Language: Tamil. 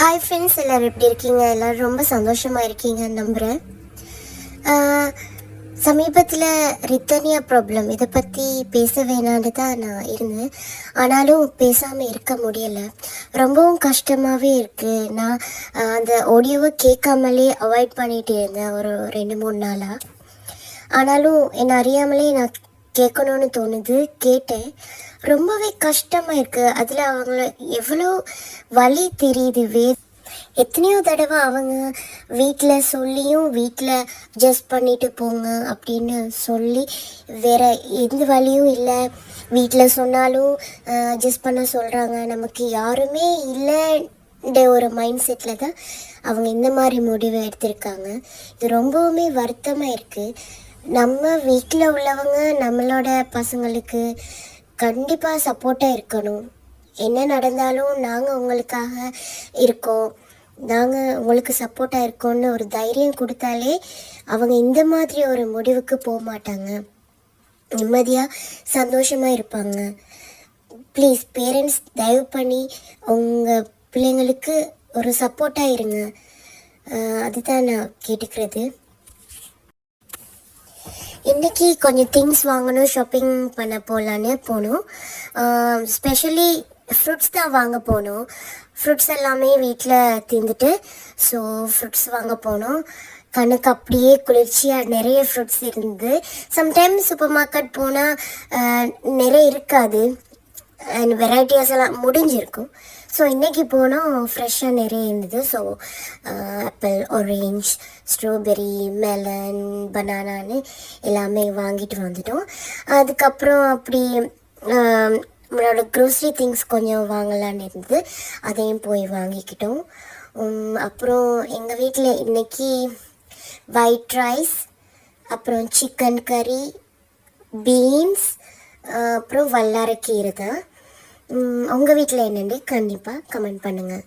ஹாய் ஃப்ரெண்ட்ஸ் எல்லோரும் எப்படி இருக்கீங்க? எல்லோரும் ரொம்ப சந்தோஷமாக இருக்கீங்கன்னு நம்புகிறேன் சமீபத்தில் ரித்தனியா ப்ராப்ளம் இதை பற்றி பேச வேணான்னு தான் நான் இருந்தேன். ஆனாலும் பேசாமல் இருக்க முடியலை. ரொம்பவும் கஷ்டமாகவே இருக்குது நான் அந்த ஆடியோவை கேட்காமலே அவாய்ட் பண்ணிகிட்டே இருந்தேன் ஒரு ரெண்டு மூணு நாளாக ஆனாலும் என்னை அறியாமலே நான் கேட்கணும்னு தோணுது கேட்டேன். ரொம்பவே கஷ்டமாக இருக்குது அதில் அவங்கள எவ்வளோ வலி தெரியுது வே. எத்தனையோ தடவை அவங்க வீட்டில் சொல்லியும் வீட்டில் ஜஸ்ட் பண்ணிட்டு போங்க அப்படின்னு சொல்லி வேற எந்த வழியும் இல்லை. வீட்டில் சொன்னாலும் ஜஸ்ட் பண்ண சொல்கிறாங்க நமக்கு யாருமே இல்லைன்ற ஒரு மைண்ட் செட்டில் தான் அவங்க இந்த மாதிரி முடிவு எடுத்திருக்காங்க. இது ரொம்பவுமே வருத்தமாக இருக்குது நம்ம வீட்டில் உள்ளவங்க நம்மளோட பசங்களுக்கு கண்டிப்பாக சப்போர்ட்டாக இருக்கணும். என்ன நடந்தாலும் நாங்கள் உங்களுக்காக இருக்கோம். நாங்கள் உங்களுக்கு சப்போர்ட்டாக இருக்கோம்னு ஒரு தைரியம் கொடுத்தாலே அவங்க இந்த மாதிரி ஒரு முடிவுக்கு போக மாட்டாங்க. நிம்மதியாக சந்தோஷமாக இருப்பாங்க. ப்ளீஸ் பேரண்ட்ஸ் தயவு பண்ணி உங்கள் பிள்ளைங்களுக்கு ஒரு சப்போர்ட்டாக இருங்க. அதுதான் நான் கேட்டுக்கிறது. இன்னைக்கு கொஞ்சம் திங்ஸ் வாங்கணும் ஷாப்பிங் பண்ண போகலான்னு போனோம். ஸ்பெஷலி ஃப்ரூட்ஸ் தான் வாங்க போனோம். ஃப்ரூட்ஸ் எல்லாமே வீட்டில் தீர்ந்துட்டு ஸோ ஃப்ரூட்ஸ் வாங்க போனோம். கண்ணுக்கு அப்படியே குளிர்ச்சியாக நிறைய ஃப்ரூட்ஸ் இருந்து சம்டைம்ஸ் சூப்பர் மார்க்கெட் போனால் நிறைய இருக்காது. அண்ட் வெரைட்டிஸ் எல்லாம் முடிஞ்சிருக்கும். ஸோ இன்றைக்கி போனால் ஃப்ரெஷ்ஷாக நிறைய இருந்தது. So apple orange strawberry melon பனானான்னு எல்லாமே வாங்கிட்டு வந்துட்டோம். அதுக்கப்புறம் அப்படி நம்மளோட க்ரோசரி திங்ஸ் கொஞ்சம் வாங்கலான்னு இருந்தது. அதையும் போய் வாங்கிக்கிட்டோம். அப்புறம் எங்கள் வீட்டில் இன்றைக்கி ஒயிட் ரைஸ் அப்புறம் சிக்கன் கறி பீன்ஸ் அப்புறம் வல்லாரக்கீரை தான். உங்கள் வீட்டில் என்னென்னு கண்டிப்பாக கமெண்ட் பண்ணுங்கள்